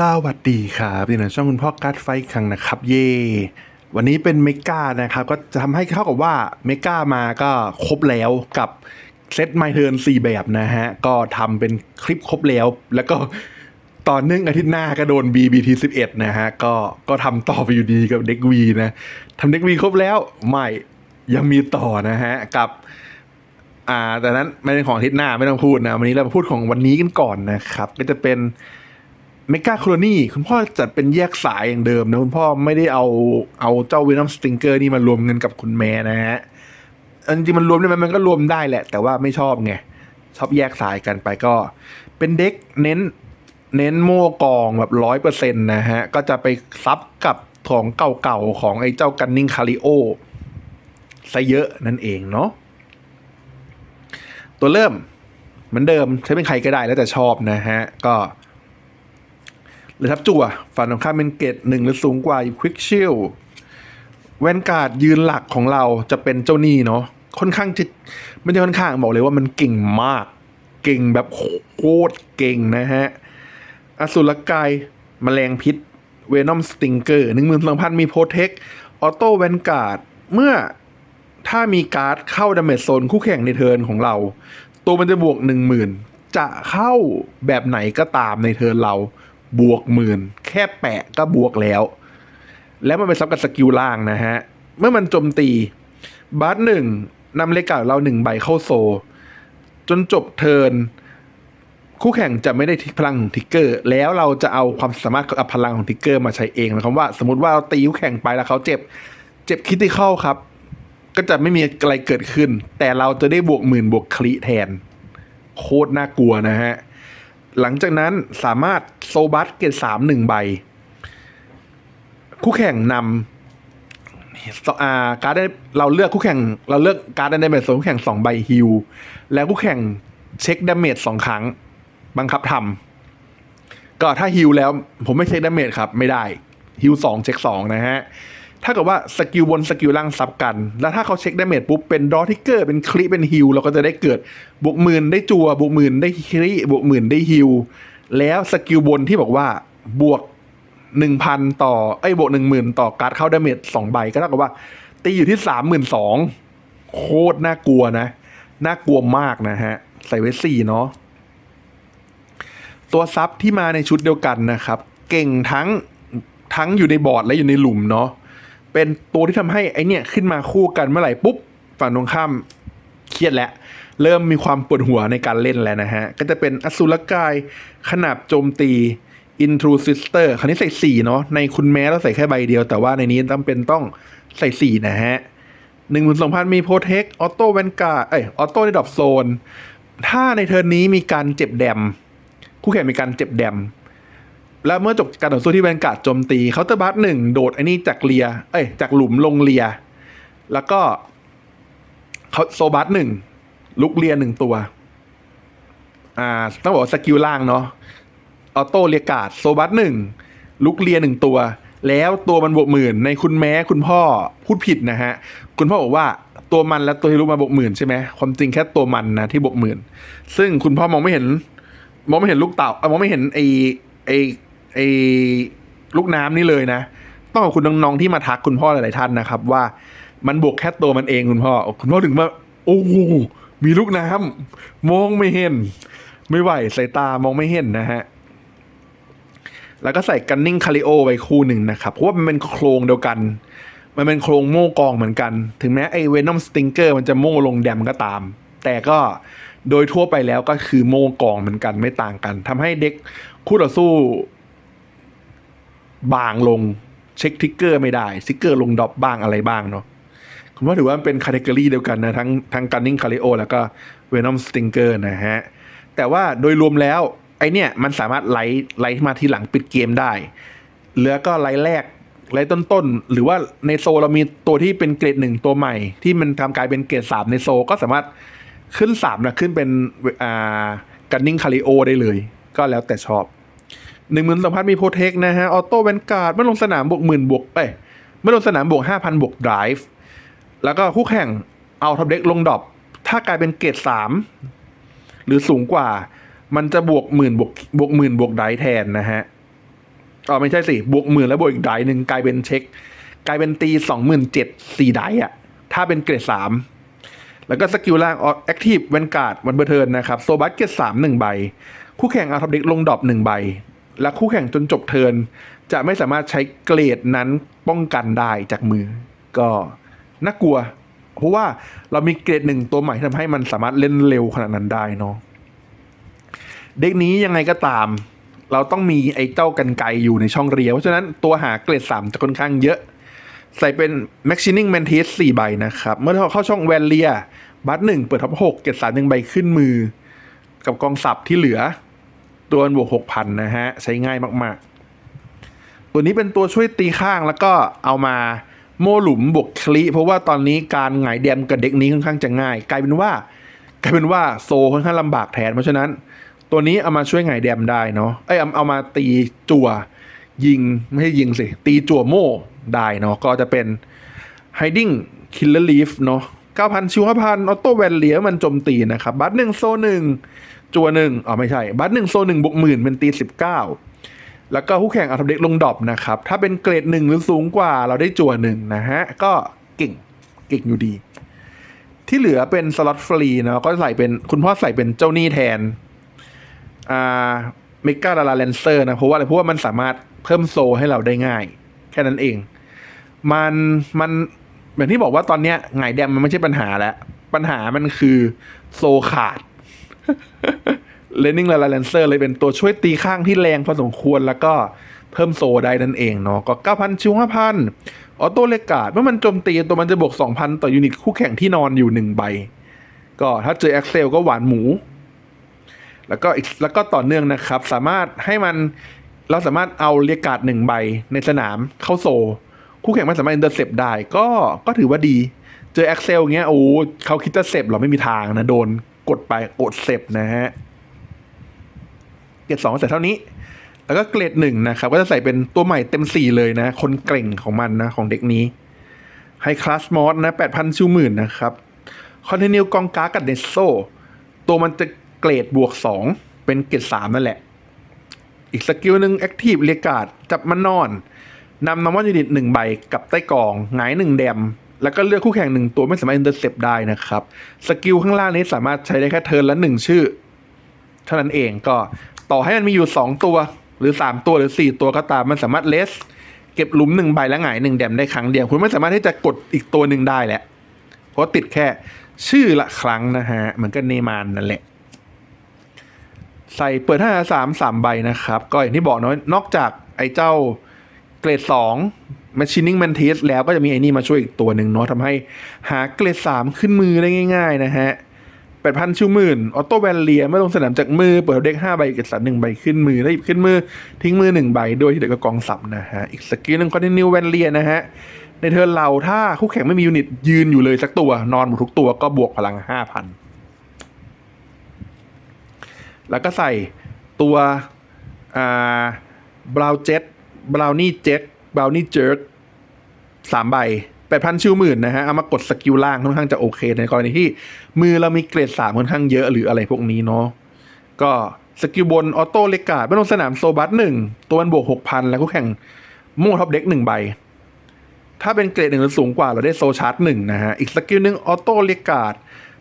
สวัสดีครับนี่นช่องคุณพ่อการ์ดไฟครั้งนะครับ เย่วันนี้เป็นเมกานะครับ ก็จะทำให้เท่ากับว่าเมกามาก็ครบแล้วกับเซตไมเทิร์นสี่แบบนะฮะ ก็ทำเป็นคลิปครบแล้ว แล้วก็ตอนนึ่งอาทิตย์หน้าก็โดน BBT 11 นะฮะ ก็ก็ทำต่อไปอยู่ดีกับเด็กวีนะทำเด็กวีครบแล้วไม่ยังมีต่อนะฮะ กับอ่าแต่นั้นไม่เป็นของอาทิตย์หน้าไม่ต้องพูดนะวันนี้เรามาพูดของวันนี้กันก่อนนะครับ ก็จะเป็น เมกาโค o นี่คุณพ่อจัดเป็นแยกสายอย่างเดิมนะ คุณพ่อไม่ได้เอาเอาเจ้าเวนอมสติงเกอร์นี่มารวมกันกับคุณแม่นะฮะอันจริงมันรวมได้ไหมมันก็รวมได้แหละ แต่ว่าไม่ชอบไง ชอบแยกสายกันไปก็ เป็นเด็กเน้นเน้นโม่กองแบบร้อยเปอร์เซ็นต์นะฮะ ก็จะไปซับกับของเก่าๆ ของไอ้เจ้ากันนิงคาริโอซะเยอะนั่นเองเนาะตัวเริ่มเหมือนเดิมใช้เป็นใครก็ได้แล้วแต่ชอบนะฮะ ก็ เลยทับจั่วฝั่งตรงข้ามเป็นเกตหนึ่งหรือสูงกว่าควิกชิลแวนการ์ดยืนหลักของเราจะเป็นเจ้านี่เนาะค่อนข้างจะไม่ใช่ค่อนข้างบอกเลยว่ามันเก่งมาก เก่งแบบโคตรเก่งนะฮะ อสุรกายแมลงพิษ เวนอมสติงเกอร์หนึ่งหมื่นสองพันมีโปรเทคออโต้แวนการ์ดเมื่อถ้ามีการ์ดเข้าดาเมจโซนคู่แข่งในเทิร์นของเรา ตัวมันจะบวกหนึ่งหมื่นจะเข้าแบบไหนก็ตามในเทิร์นเรา บวกหมื่นแค่แปะก็บวกแล้ว แล้วมันไปซับกับสกิลล่างนะฮะ เมื่อมันโจมตีบัสหนึ่งนำเลกาเราหนึ่งใบเข้าโซ จนจบเทิร์นคู่แข่งจะไม่ได้ทิกพลังของทิกเกอร์ แล้วเราจะเอาความสามารถกับพลังของทิกเกอร์มาใช้เองนะครับว่า สมมติว่าเราตีคู่แข่งไปแล้วเขาเจ็บ เจ็บคิดที่เข้าครับ ก็จะไม่มีอะไรเกิดขึ้น แต่เราจะได้บวกหมื่นบวกคลิแทน โคตรน่ากลัวนะฮะ หลังจากนั้นสามารถโซบัสเกตสามหนึ่งใบ คู่แข่งนำอาการ์ดได้เราเลือกคู่แข่ง เราเลือกการ์ดได้เมจโซนคู่แข่งสองใบฮิลแล้วคู่แข่งเช็คดาเมจสองครั้ง บังคับทำก็ถ้าฮิลแล้ว ผมไม่เช็คดาเมจครับ ไม่ได้ฮิลสองเช็คสองนะฮะ ถ้าเกิดว่าสกิลบนสกิลล่างซับกัน แล้วถ้าเขาเช็คดาเมจปุ๊บเป็นดอทิกเกอร์เป็นคลิเป็นฮิลเราก็จะได้เกิดบวกหมื่นได้จัวบวกหมื่นได้คลิบวกหมื่นได้ฮิลแล้วสกิลบนที่บอกว่าบวกหนึ่งพันต่อไอ้บวกหนึ่งหมื่นต่อการ์ดเข้าดาเมจสองใบก็เท่ากับว่า ตีอยู่ที่สามหมื่นสองโคตรน่ากลัวนะ น่ากลัวมากนะฮะ ใส่ไว้สี่เนาะตัวซับที่มาในชุดเดียวกันนะครับ เก่งทั้งทั้งอยู่ในบอร์ดและอยู่ในหลุมเนาะ เป็นตัวที่ทำให้ไอเนี่ยขึ้นมาคู่กันเมื่อไหร่ปุ๊บฝั่งตรงข้ามเครียดแล้วเริ่มมีความปวดหัวในการเล่นแล้วนะฮะ ก็จะเป็นอสุรกาย ขนาบโจมตี Intru Sister คราวนี้ใส่สี่เนาะในคุณแม้เราใส่แค่ใบเดียว แต่ว่าในนี้ต้องเป็นต้องใส่สี่นะฮะหนึ่งหมื่นสองพันมีโปรเทคออโต้แวนกาเอ้ยออโต้ในดอกโซน ถ้าในเทิร์นนี้มีการเจ็บแดม คู่แข่งมีการเจ็บแดม แล้วเมื่อจบการต่อสู้ที่แวนการ์ดโจมตีเคาน์เตอร์บัสหนึ่งโดดไอ้นี่จากเลีย เอ้ยจากหลุมลงเลีย แล้วก็เขาโซบัสหนึ่งลุกเลียหนึ่งตัว อ่า ต้องบอกสกิลล่างเนาะออโต้เลียการ์ดโซบัสหนึ่งลุกเลียหนึ่งตัว แล้วตัวมันบวกหมื่นในคุณแม้คุณพ่อพูดผิดนะฮะ คุณพ่อบอกว่าตัวมันและตัวที่ลุกมาบวกหมื่นใช่ไหมความจริงแค่ตัวมันนะที่บวกหมื่นซึ่งคุณพ่อมองไม่เห็น มองไม่เห็นลูกเต่าอ้ยมองไม่เห็นไอไอ ไอ้ลูกน้ำนี่เลยนะ ต้องขอบคุณน้องๆที่มาทักคุณพ่อหลายๆท่านนะครับ ว่ามันบวกแค่ตัวมันเองคุณพ่อ คุณพ่อถึงว่าโอ้มีลูกน้ำมองไม่เห็น ไม่ไหวสายตามองไม่เห็นนะฮะแล้วก็ใส่กันนิ่งคาริโอไว้คู่หนึ่งนะครับ เพราะว่ามันเป็นโครงเดียวกัน มันเป็นโครงโม่กองเหมือนกัน ถึงแม้ไอ้เวนอมสติงเกอร์มันจะโม่ลงแดมก็ตาม แต่ก็โดยทั่วไปแล้วก็คือโม่กองเหมือนกันไม่ต่างกันทำให้เด็กคู่ต่อสู้ บางลงเช็คทิกเกอร์ไม่ได้ทิกเกอร์ลงดรอปบ้างอะไรบ้างเนาะผมว่าถือว่าเป็นคาเทกอรีเดียวกันนะ ทั้งทั้งกันนิ่งคาริโอแล้วก็เวนอมสติงเกอร์นะฮะ แต่ว่าโดยรวมแล้ว ไอเนี่ยมันสามารถไล่ไล่มาทีหลังปิดเกมได้เหลือก็ไล่แรกไล่ต้นๆ หรือว่าในโซเรามีตัวที่เป็นเกรดหนึ่งตัวใหม่ ที่มันทำกลายเป็นเกรดสามในโซก็สามารถขึ้นสามนะขึ้นเป็นอ่ากันนิ่งคาริโอได้เลย ก็แล้วแต่ชอบ หนึ่งหมื่นสองพันมีโปรเทคนะฮะ ออโต้แวนการ์ดเมื่อลงสนามบวกหมื่นบวกเอ้ยเมื่อลงสนามบวกห้าพันบวกไดฟ์แล้วก็คู่แข่งเอาท็อปเด็กลงดรอปถ้ากลายเป็นเกรดสามหรือสูงกว่า มันจะบวกหมื่นบวกบวกหมื่นบวกไดฟ์แทนนะฮะอ๋อไม่ใช่สิ บวกหมื่นแล้วบวกอีกไดหนึ่งกลายเป็นเช็ค กลายเป็นตีสองหมื่นเจ็ดสี่ไดอะถ้าเป็นเกรดสามแล้วก็สกิลล่างแอคทีฟเวนการ์ดวันเบอร์เทิร์นนะครับ โซบัสเกรดสามหนึ่งใบ คู่แข่งเอาทับเด็กลงดรอปหนึ่งใบ และคู่แข่งจนจบเทินจะไม่สามารถใช้เกรดนั้นป้องกันได้จากมือ ก็น่ากลัว เพราะว่าเรามีเกรดหนึ่งตัวใหม่ที่ทำให้มันสามารถเล่นเร็วขนาดนั้นได้เนาะเด็กนี้ยังไงก็ตาม เราต้องมีไอ้เจ้ากันไกอยู่ในช่องเรียวเพราะฉะนั้นตัวหาเกรดสามจะค่อนข้างเยอะ ใส่เป็น Maxining Mantis สี่ใบนะครับ เมื่อเราเข้าช่องแวนเลียบัตหนึ่งเปิดท็อปหกเกรดสามหนึ่งใบขึ้นมือ กับกองสับที่เหลือ ตัวบวกหกพันนะฮะ ใช้ง่ายมากๆ ตัวนี้เป็นตัวช่วยตีข้างแล้วก็เอามาโมหลุมบวกคลิเพราะว่าตอนนี้การหงายแดมกับเด็กนี้ค่อนข้างจะง่าย กลายเป็นว่ากลายเป็นว่าโซค่อนข้างลำบากแทนเพราะฉะนั้น ตัวนี้เอามาช่วยไงแดมได้เนาะเอ้ยเอาเอามาตีจั่วยิงไม่ใช่ยิงสิ ตีจั่วโม่ได้เนาะก็จะเป็น hiding killer leaf เนาะ 9,000 ชิว5,000 ออโต้แวนเหลียมันโจมตีนะครับ บัตหนึ่งโซหนึ่งจัวหนึ่งอ๋อไม่ใช่ บัตหนึ่งโซหนึ่งบวกหมื่นเป็นตี 19 แล้วก็คู่แข่งเอาทับเด็กลงดอปนะครับ ถ้าเป็นเกรดหนึ่งหรือสูงกว่าเราได้จัวหนึ่งนะฮะ ก็เก่ง เก่งอยู่ดี ที่เหลือเป็นสล็อตฟรีเนาะ ก็ใส่เป็นคุณพ่อใส่เป็นเจ้าหนี้แทน อ่า เมกาดาราเลนเซอร์นะ เพราะว่าอะไร เพราะว่ามันสามารถเพิ่มโซให้เราได้ง่าย แค่นั้นเอง มัน มัน อย่างที่บอกว่าตอนเนี้ยไงแดมมันไม่ใช่ปัญหาแล้ว ปัญหามันคือโซขาดเลนนิ่งลาลาเลนเซอร์เลยเป็นตัวช่วยตีข้างที่แรงพอสมควรแล้วก็เพิ่มโซได้นั่นเองเนาะก็ 9,000 ชิว5,000 ออโต้เลกาดเมื่อมันโจมตีตัวมันจะบวก 2,000 ต่อยูนิตคู่แข่งที่นอนอยู่ 1 ใบ ก็ถ้าเจอแอ็กเซลก็หวานหมู แล้วก็อีกแล้วก็ต่อเนื่องนะครับ สามารถให้มันเราสามารถเอาเรกการ์ดหนึ่งใบในสนามเข้าโซ คู่แข่งไม่สามารถอินเตอร์เซปได้ก็ก็ถือว่าดี เจอแอ็กเซลเงี้ยโอ้เขาคิดจะเซปเราไม่มีทางนะโดนกดไปกดเซปนะฮะเกรดสองใส่เท่านี้ แล้วก็เกรดหนึ่งนะครับ ก็จะใส่เป็นตัวใหม่เต็มสี่เลยนะ คนเก่งของมันนะ ของเด็กนี้ไฮคลาสมอสนะแปดพันชิวหมื่นนะครับคอนเทนิวกองกากับเดโซตัวมันจะเกรดบวกสองเป็นเกรดสามนั่นแหละ อีกสกิลหนึ่งแอคทีฟเรียกาดจับมันนอน นำนอร์มอนยูนิตหนึ่งใบกับใต้กองหงายหนึ่งแดม แล้วก็เลือกคู่แข่งหนึ่งตัวไม่สามารถอินเตอร์เซปได้นะครับ สกิลข้างล่างนี้สามารถใช้ได้แค่เทิร์นละหนึ่งชื่อ เท่านั้นเองก็ต่อให้มันมีอยู่ 2 ตัว หรือ 3 ตัวหรือ 4 ตัวก็ตามมันสามารถเลสเก็บหลุมหนึ่งใบแล้วหงายหนึ่งแดมได้ครั้งเดียวคุณไม่สามารถที่จะกดอีกตัวหนึ่งได้แหละ เพราะติดแค่ชื่อละครั้งนะฮะเหมือนกับเนมานนั่นแหละใส่เปิดห้าสามสามใบนะครับ ก็อย่างที่บอกเนาะนอกจากไอ้เจ้า เกรดสอง Machining Mantis แล้วก็จะมีไอ้นี่มาช่วยอีกตัวหนึ่งเนาะทำให้หาเกรดสามขึ้นมือได้ง่าย ๆ นะฮะแปดพันชิวหมื่นออโต้แวนเลียเมื่อลงสนามจากมือ เปิดเด็กห้าใบเกตสันหนึ่งใบขึ้นมือแล้หยิบขึ้นมือ ทิ้งมือหนึ่งใบโดยที่เด็กก็กองสับนะฮะ อีกสกิลหนึ่งคอนติเนียแวนเลียนะฮะ ในเทิร์นเราถ้าคู่แข่งไม่มียูนิตยืนอยู่เลยสักตัว นอนหมดทุกตัวก็บวกพลังห้าพันแล้วก็ใส่ตัวอ่าบราวเจ็ต บราวนี่เจ็ตบราวนี่เจิร์กสามใบแปดพันชิวหมื่นนะฮะ เอามากดสกิลล่างค่อนข้างจะโอเค ในกรณีที่มือเรามีเกรดสามค่อนข้างเยอะหรืออะไรพวกนี้เนาะก็สกิลบนออโต้เลกาดไม่ลงสนามโซบัสหนึ่งตัวมันบวกหกพันแล้วก็แข่งโม่ท็อปเด็กหนึ่งใบ ถ้าเป็นเกรดหนึ่งหรือสูงกว่าเราได้โซชาร์จหนึ่งนะฮะ อีกสกิลหนึ่งออโต้เลกาด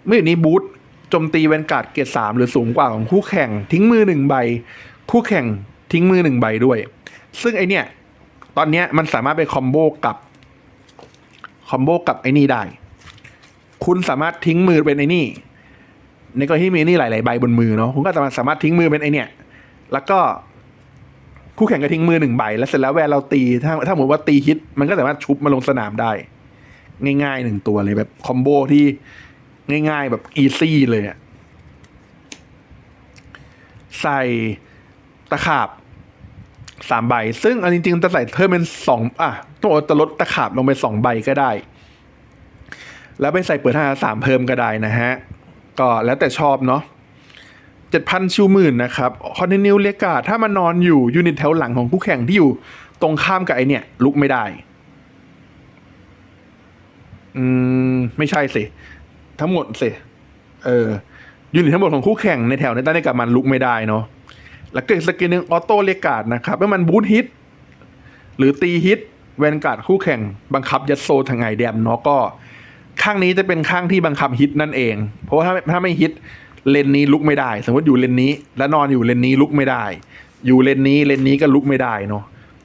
เมื่ออยู่นี้บูทโจมตีแวนการ์ดเกรดสามหรือสูงกว่าของคู่แข่งทิ้งมือหนึ่งใบ คู่แข่งทิ้งมือหนึ่งใบด้วย ซึ่งไอเนี้ยตอนเนี้ยมันสามารถไปคอมโบกับคอมโบกับไอ้นี่ได้ คุณสามารถทิ้งมือเป็นไอ้นี่ ในกรณีที่มีนี่หลาย ๆ ใบบนมือเนาะคุณก็สามารถสามารถทิ้งมือเป็นไอเนี่ย แล้วก็คู่แข่งก็ทิ้งมือหนึ่งใบ แล้วเสร็จแล้วเวลาเราตี ถ้าถ้าสมมติว่าตีฮิต มันก็สามารถชุบมาลงสนามได้ ง่ายๆหนึ่งตัวเลยแบบคอมโบที่ง่ายๆแบบอีซี่เลยอะใส่ตะขาบ สามใบ ซึ่งอันจริงๆจะใส่เพิ่มเป็นสองอะต้องบอกว่าจะลดตะขาบลงไปสองใบก็ได้ แล้วไปใส่เปิดห้าสามเพิ่มก็ได้นะฮะ ก็แล้วแต่ชอบเนาะเจ็ดพันชิวหมื่นนะครับคอนติเนียเลกาถ้ามันนอนอยู่ยูนิตแถวหลังของคู่แข่งที่อยู่ตรงข้ามกับไอเนี่ย ลุกไม่ได้ อืม ไม่ใช่สิ ทั้งหมดสิ เออยูนิตทั้งหมดของคู่แข่งในแถวในใต้ในกับมันลุกไม่ได้เนาะ แล้วก็อีกสกิลหนึ่งออโต้เลกาดนะครับเมื่อมันบูทฮิต หรือตีฮิตแวนการ์ดคู่แข่งบังคับยัดโซทางไงแดมเนาะก็ ข้างนี้จะเป็นข้างที่บังคับฮิตนั่นเอง เพราะว่าถ้าถ้าไม่ฮิตเลนนี้ลุกไม่ได้ สมมติอยู่เลนนี้ แล้วนอนอยู่เลนนี้ลุกไม่ได้ อยู่เลนนี้เลนนี้ก็ลุกไม่ได้เนาะ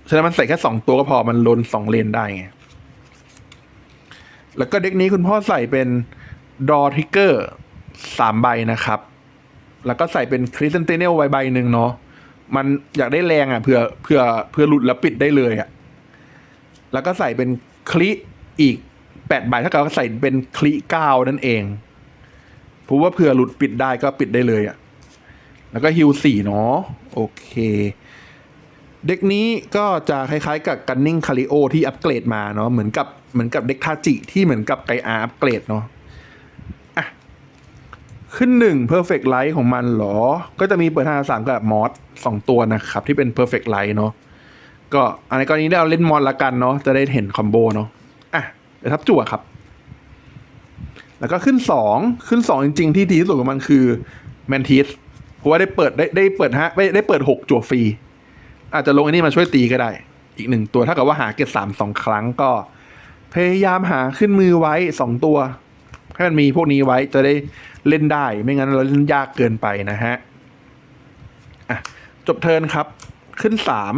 ฉะนั้นมันใส่แค่สองตัวก็พอมันลนสองเลนได้ไงแล้วก็เด็กนี้คุณพ่อใส่เป็นดอทิกเกอร์สามใบนะครับ แล้วก็ใส่เป็นคริสเซนเตเนลไว้ใบหนึ่งเนาะมันอยากได้แรงอะเผื่อเผื่อเผื่อหลุดแล้วปิดได้เลยอะแล้วก็ใส่เป็นคลิอีกแปดใบถ้าเกิดว่าใส่เป็นคลิเก้านั่นเองเพราะว่าเผื่อหลุดปิดได้ก็ปิดได้เลยอะแล้วก็ฮิวสี่เนาะโอเค เด็กนี้ก็จะคล้ายๆ กับกันนิ่งคาริโอที่อัปเกรดมาเนาะเหมือนกับเหมือนกับเด็กทาจิที่เหมือนกับไกอาอัปเกรดเนาะ ขึ้นหนึ่ง perfect light ของมันเหรอ ก็จะมีเปิดทางสามกับมอสสองตัวนะครับ ที่เป็น perfect light เนาะก็อันในกรณีนี้เราเล่นมอสละกันเนาะจะได้เห็นคอมโบเนาะอะเดี๋ยวทับจั่วครับ แล้วก็ขึ้นสองขึ้นสองจริง ๆ ที่ดีที่สุดของมันคือแมนทิสเพราะว่าได้เปิดได้ได้เปิดฮะได้ได้เปิดหกจั่วฟรีอาจจะลงอันนี้มาช่วยตีก็ได้ อีกหนึ่งตัวถ้าเกิดว่าหาเกตสามสองครั้งก็ พยายามหาขึ้นมือไว้สองตัวให้มันมีพวกนี้ไว้จะได้ เล่นได้ ไม่งั้นเราเล่นยากเกินไปนะฮะอะจบเทิร์นครับ ขึ้นสาม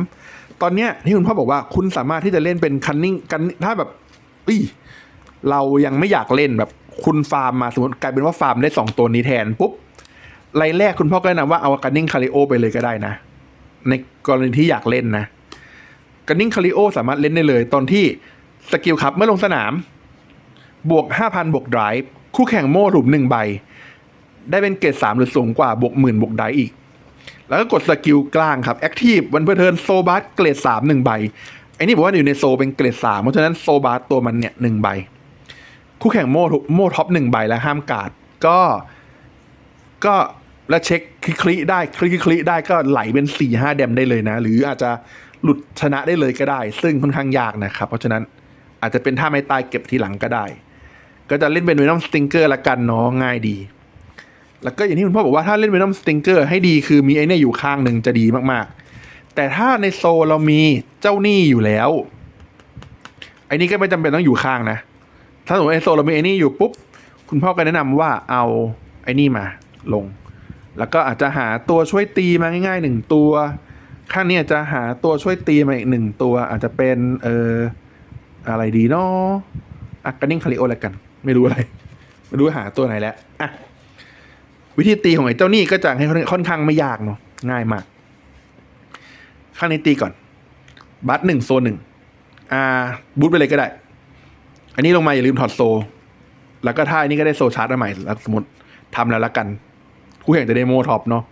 ตอนเนี้ยที่คุณพ่อบอกว่าคุณสามารถที่จะเล่นเป็นคันนิ่งกันถ้าแบบอุ้เรายังไม่อยากเล่นแบบคุณฟาร์มมาสมมติกลายเป็นว่าฟาร์มได้สองตัวนี้แทนปุ๊บไรแรกคุณพ่อก็แนะนำว่าเอากันนิ่งคาริโอไปเลยก็ได้นะ ในกรณีที่อยากเล่นนะกันนิ่งคาริโอสามารถเล่นได้เลย ตอนที่สกิลครับเมื่อลงสนาม บวก 5,000 บวกไดรฟ์คู่แข่งโม่หลุมหนึ่งใบ ได้เป็นเกรดสามหรือสูงกว่าบวกหมื่นบวกไดอีก แล้วก็กดสกิลกลางครับแอคทีฟวันเพอร์เทินโซบัสเกรดสามหนึ่งใบไอ้นี่บอกว่าอยู่ในโซเป็นเกรดสามเพราะฉะนั้นโซบัสตัวมันเนี่ยหนึ่งใบ คู่แข่งโม่ทุกโม่ท็อปหนึ่งใบและห้ามกาดก็ก็แล้วเช็คคลิคลิได้คลิคลิได้ก็ไหลเป็นสี่ห้าแดมได้เลยนะ หรืออาจจะหลุดชนะได้เลยก็ได้ ซึ่งค่อนข้างยากนะครับ เพราะฉะนั้นอาจจะเป็นท่าไม่ตายเก็บทีหลังก็ได้ ก็จะเล่นเป็นเวนอมสติงเกอร์ละกันเนาะง่ายดี แล้วก็อย่างที่คุณพ่อบอกว่าถ้าเล่นเวนอมสติงเกอร์ให้ดีคือมีไอ้เนี่ยอยู่ข้างหนึ่งจะดีมากๆ แต่ถ้าในโซเรามีเจ้าหนี้อยู่แล้ว ไอ้นี่ก็ไม่จำเป็นต้องอยู่ข้างนะ ถ้าสมมติในโซเรามีไอ้นี่อยู่ปุ๊บ คุณพ่อก็แนะนำว่าเอาไอ้นี่มาลง แล้วก็อาจจะหาตัวช่วยตีมาง่ายๆหนึ่งตัว ข้างนี้อาจจะหาตัวช่วยตีมาอีกหนึ่งตัว อาจจะเป็นเอออะไรดีเนาะอะกันนิ่งคาริโอแล้วกัน ไม่รู้อะไร ไม่รู้หาตัวไหนแล้วอะ วิธีตีของไอ้เจ้านี่ก็จะให้ค่อนข้างไม่ยากเนาะง่ายมาก ข้างนี้ตีก่อน บัตหนึ่งโซนหนึ่งอ่าบูทไปเลยก็ได้ อันนี้ลงมาอย่าลืมถอดโซ แล้วก็ถ้าอันนี้ก็ได้โซชาร์จมาใหม่แล้วสมมติทำแล้วละกันคู่แข่งจะได้โม่ท็อปเนาะ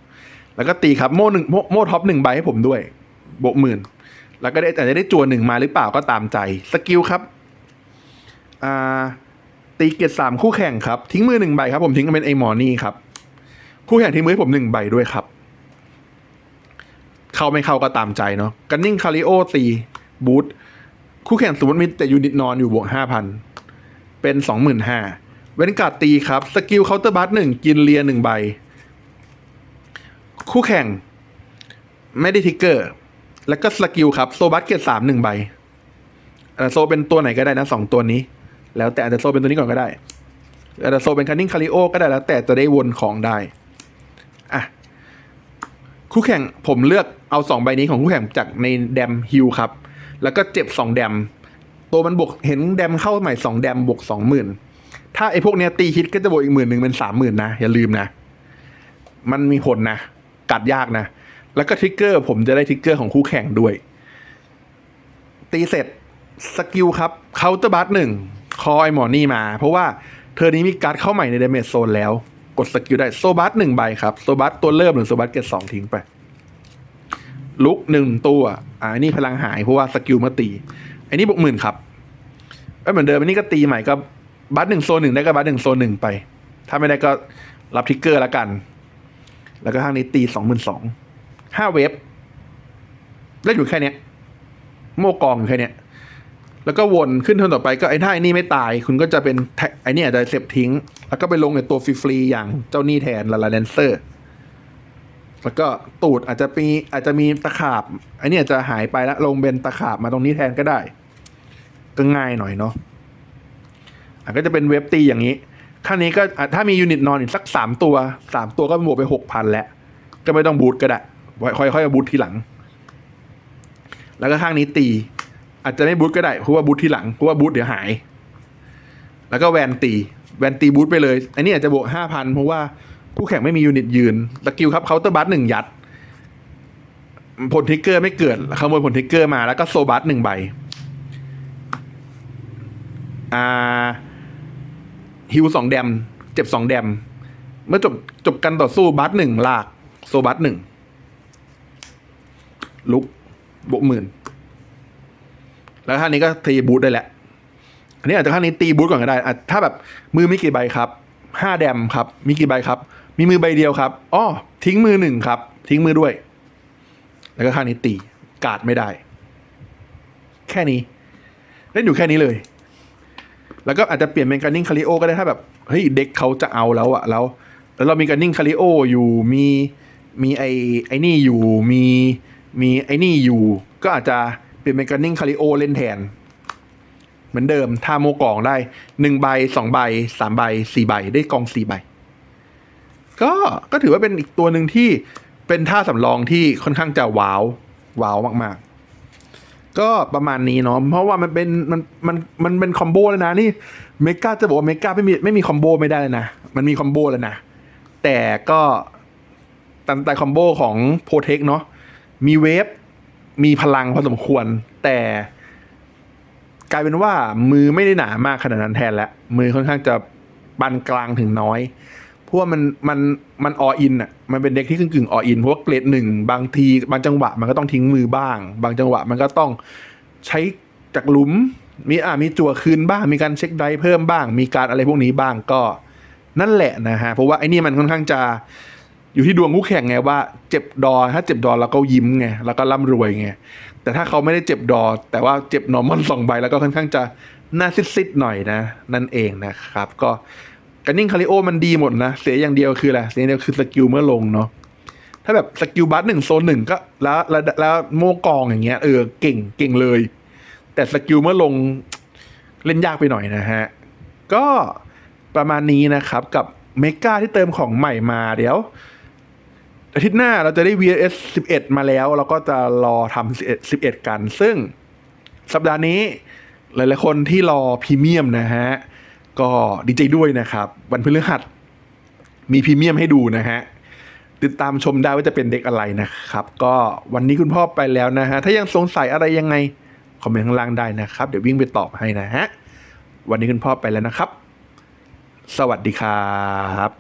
แล้วก็ตีครับโม่หนึ่งโม่ท็อปหนึ่งใบให้ผมด้วยโบกหมื่น แล้วก็ได้อาจจะได้จัวหนึ่งมาหรือเปล่าก็ตามใจสกิลครับอ่าตีเกียรติสามคู่แข่งครับ ทิ้งมือหนึ่งใบครับ ผมทิ้งเป็นไอหมอนี่ครับ คู่แข่งทิ้งมือผมหนึ่งใบด้วยครับ เข้าไม่เข้าก็ตามใจเนาะกันนิ่งคาริโอตีบูทคู่แข่งสมมติมีแต่ยูนิตนอนอยู่บวกห้าพันเป็นสองหมื่นห้าเว้นกาดตีครับ สกิลเคาน์เตอร์บัสหนึ่งกินเลียหนึ่งใบ คู่แข่ง ไม่ได้ทิกเกอร์ แล้วก็สกิลครับโซบัสเกตสามหนึ่งใบอ่อโซเป็นตัวไหนก็ได้นะสองตัวนี้ แล้วแต่อาจจะโซเป็นตัวนี้ก่อนก็ได้อาจจะโซเป็นคันนิ่งคาริโอก็ได้แล้วแต่จะได้วนของได้ อะคู่แข่งผมเลือกเอาสองใบนี้ของคู่แข่งจากในแดมฮิลครับ แล้วก็เจ็บสองแดม ตัวมันบวกเห็นแดมเข้าใหม่สองแดมบวกสองหมื่นถ้าไอ้พวกเนี้ยตีฮิตก็จะบวกอีกหมื่นหนึ่งเป็นสามหมื่นนะ อย่าลืมนะ มันมีผลนะ กัดยากนะ แล้วก็ทริกเกอร์ผมจะได้ทริกเกอร์ของคู่แข่งด้วย ตีเสร็จสกิลครับเคาน์เตอร์บัสหนึ่งคอยหมอนี่มา เพราะว่าเธอนี้มีการ์ดเข้าใหม่ในเดเมจโซนแล้ว ดสกิลได้โซบัสหนึ่งใบครับโซบัสตัวเริ่มหรือโซบัสเกตสองทิ้งไป ลุกหนึ่งตัวอ่าอันนี่พลังหายเพราะว่าสกิลมาตีอันนี้บวกหมื่นครับเอ้เหมือนเดิมอันนี้ก็ตีใหม่ก็บัสหนึ่งโซนหนึ่งได้ก็บัสหนึ่งโซนหนึ่งไป ถ้าไม่ได้ก็รับทิกเกอร์ล้วกัน แล้วก็ข้างนี้ตีสองหมื่นสองห้าเวฟเล่นอยู่แค่เนี้ย โมกองอยู่แค่เนี้ย แล้วก็วนขึ้นเทิร์นต่อไปก็ไอ้ถ้าไอ้นี่ไม่ตาย คุณก็จะเป็นไอ้นี่อาจจะเสียบทิ้ง แล้วก็ไปลงในตัวฟรีๆอย่างเจ้านี่แทนลาลาแดนเซอร์แล้วก็ตูดอาจจะมีอาจจะมีตะขาบไอันนี้อาจจะหายไปแล้วลงเป็นตะขาบมาตรงนี้แทนก็ได้ ก็ง่ายหน่อยเนาะอะก็จะเป็นเว็บตีอย่างนี้ข้างนี้ก็ถ้ามียูนิตนอนอีกสักสามตัวสามตัวก็บวกไปหกพันแล้ว ก็ไม่ต้องบูทก็ได้ค่อยค่อาบูททีหลัง แล้วก็ข้างนี้ตี อาจจะไม่บูทก็ได้เพราะว่าบูททีหลังเพราะว่าบูทเดี๋ยวหาย แล้วก็แวนตีแวนตีบูทไปเลย อันนี้อาจจะบวกห้าพันเพราะว่าคู่แข่งไม่มียูนิตยืนสกิลครับเคาน์เตอร์บัสหนึ่งยัด ผลทิกเกอร์ไม่เกิดขโมยผลทิกเกอร์มาแล้วก็โซบัสหนึ่งใบอ่าฮิวสองแดม เจ็บสองแดม เมื่อจบจบกันต่อสู้บัสหนึ่งลาก โซบัสหนึ่งลุกบวกหมื่น แล้วท่านี้ก็ตีบูทได้แหละอันนี้อาจจะท่านี้ตีบูทก่อนก็ได้อะถ้าแบบมือมีกี่ใบครับห้าแดมครับ มีกี่ใบครับ มีมือใบเดียวครับอ้อทิ้งมือหนึ่งครับ ทิ้งมือด้วย แล้วก็ข้างนี้ตีกาดไม่ได้ แค่นี้เล่นอยู่แค่นี้เลย แล้วก็อาจจะเปลี่ยนเป็นการนิ่งคาริโอก็ได้ถ้าแบบเฮ้ยเด็กเขาจะเอาแล้วอะแล้วแล้วเรามีการนิ่งคาริโออยู่มีมีไอไอนี่อยู่มีมีไอนี่อยู่ ก็อาจจะ เปลี่ยนเป็นการนิ่งคาริโอเล่นแทน เหมือนเดิมท่าโมกลองได้หนึ่งใบสองใบสามใบสี่ใบได้กองสี่ใบ ก็ก็ถือว่าเป็นอีกตัวหนึ่งที่เป็นท่าสำรองที่ค่อนข้างจะว้าวว้าวมาก ๆ ก็ประมาณนี้เนาะเพราะว่ามันเป็นมันมันมันเป็นคอมโบแล้วนะนี่เมกาจะบอกว่าเมกาไม่มีไม่มีคอมโบไม่ได้เลยนะมันมีคอมโบแล้วนะแต่ก็ตันแต่คอมโบของโปรเทคเนาะมีเวฟ มีพลังพอสมควร แต่กลายเป็นว่ามือไม่ได้หนามากขนาดนั้นแทนแล้วมือค่อนข้างจะปานกลางถึงน้อยเพราะว่ามันมันมันออินอะมันเป็นเด็กที่กึ่งกึ่งออินเพราะว่าเกรดหนึ่งบางทีบางจังหวะมันก็ต้องทิ้งมือบ้าง บางจังหวะมันก็ต้องใช้จากหลุม มีอ่ามีจั่วคืนบ้างมีการเช็คไดเพิ่มบ้าง มีการอะไรพวกนี้บ้างก็นั่นแหละนะฮะเพราะว่าไอ้นี่มันค่อนข้างจะ อยู่ที่ดวงคู่แข่งไงว่าเจ็บดอถ้าเจ็บดอแล้วก็ยิ้มไงแล้วก็ร่ำรวยไงแต่ถ้าเขาไม่ได้เจ็บดอ แต่ว่าเจ็บนอร์มอนสองใบแล้วก็ค่อนข้างจะน่าซิดๆหน่อยนะ นั่นเองนะครับ ก็การนิ่งคาริโอมันดีหมดนะ เสียอย่างเดียวคืออะไรเสียอย่างเดียวคือสกิลเมื่อลงเนาะถ้าแบบสกิลบัสหนึ่งโซนหนึ่งก็แล้วแล้วแล้วโมกองอย่างเงี้ยเออเก่งเก่งเลย แต่สกิลเมื่อลงเล่นยากไปหน่อยนะฮะ ก็ประมาณนี้นะครับกับเมกาที่เติมของใหม่มาเดี๋ยว อาทิตย์หน้าเราจะได้ VS 11 มาแล้ว เราก็จะรอทำ11 11 กัน ซึ่งสัปดาห์นี้ หลายๆคนที่รอพรีเมียมนะฮะ ก็ดีใจด้วยนะครับ วันพฤหัสมีพรีเมียมให้ดูนะฮะ ติดตามชมได้ว่าจะเป็นเด็กอะไรนะครับ ก็วันนี้คุณพ่อไปแล้วนะฮะ ถ้ายังสงสัยอะไรยังไง คอมเมนต์ข้างล่างได้นะครับ เดี๋ยววิ่งไปตอบให้นะฮะ วันนี้คุณพ่อไปแล้วนะครับ สวัสดีครับ